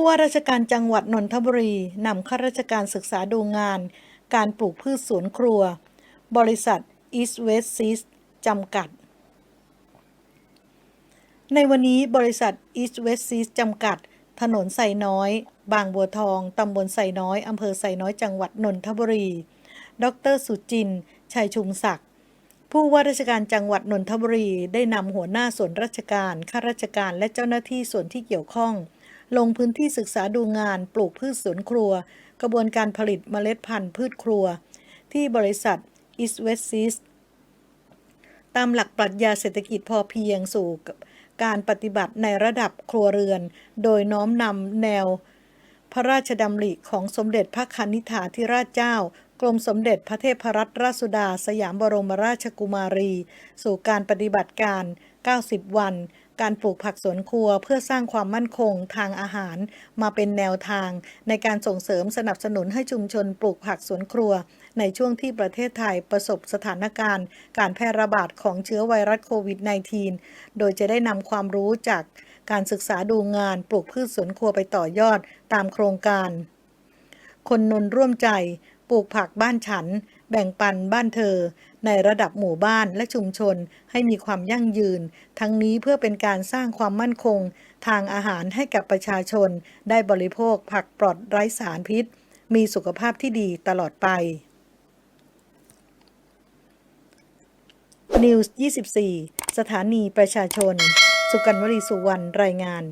ู้ว่าราชการจังหวัดนนทบุรีนำข้าราชการศึกษาดูงาน การปลูกพืชสวนครัว บริษัท East West Seeds จำกัด ในวันนี้บริษัท East West Seeds จำกัด ถนนไซน้อย บางบัวทอง ตำบลไซน้อย อำเภอไซน้อยจังหวัดนนทบุรี ดรสุจิน ชัยชุมศักดิ์ผู้ว่าราชการจังหวัดนนทบุรีได้นำหัวหน้าส่วนราชการข้าราชการและเจ้าหน้าที่ส่วนที่เกี่ยวข้อง ลงพื้นที่ศึกษาดูงานปลูกพืชสวนครัว กระบวนการผลิตเมล็ดพันธุ์พืชครัว ที่บริษัท East West Seeds ตามหลักปรัชญาเศรษฐกิจพอเพียงสู่การปฏิบัติในระดับครัวเรือน โดยน้อมนำแนว พระราชดำริของสมเด็จพระคณิษฐาธิราชเจ้า กรมสมเด็จพระเทพรัตนราชสุดา สยามบรมราชกุมารี สู่การปฏิบัติการ 90 วัน การปลูกผักสวนครัวเพื่อสร้างความมั่นคงทางอาหาร มาเป็นแนวทาง ในการส่งเสริมสนับสนุนให้ชุมชนปลูกผักสวนครัว ในช่วงที่ประเทศไทยประสบสถานการณ์ การแพร่ระบาดของเชื้อไวรัสโควิด -19 โดยจะได้นำความรู้จากการศึกษาดูงานปลูกพืชสวนครัวไปต่อยอดตามโครงการ คนนนร่วมใจปลูกผักบ้านฉัน แบ่งปันบ้านเธอ ในระดับหมู่บ้านและชุมชนให้มีความยั่งยืน ทั้งนี้เพื่อเป็นการสร้างความมั่นคง ทางอาหารให้กับประชาชน ได้บริโภคผักปลอดไร้สารพิษ มีสุขภาพที่ดีตลอดไป News 24 สถานีประชาชน สุกันวลีสุวรรณรายงาน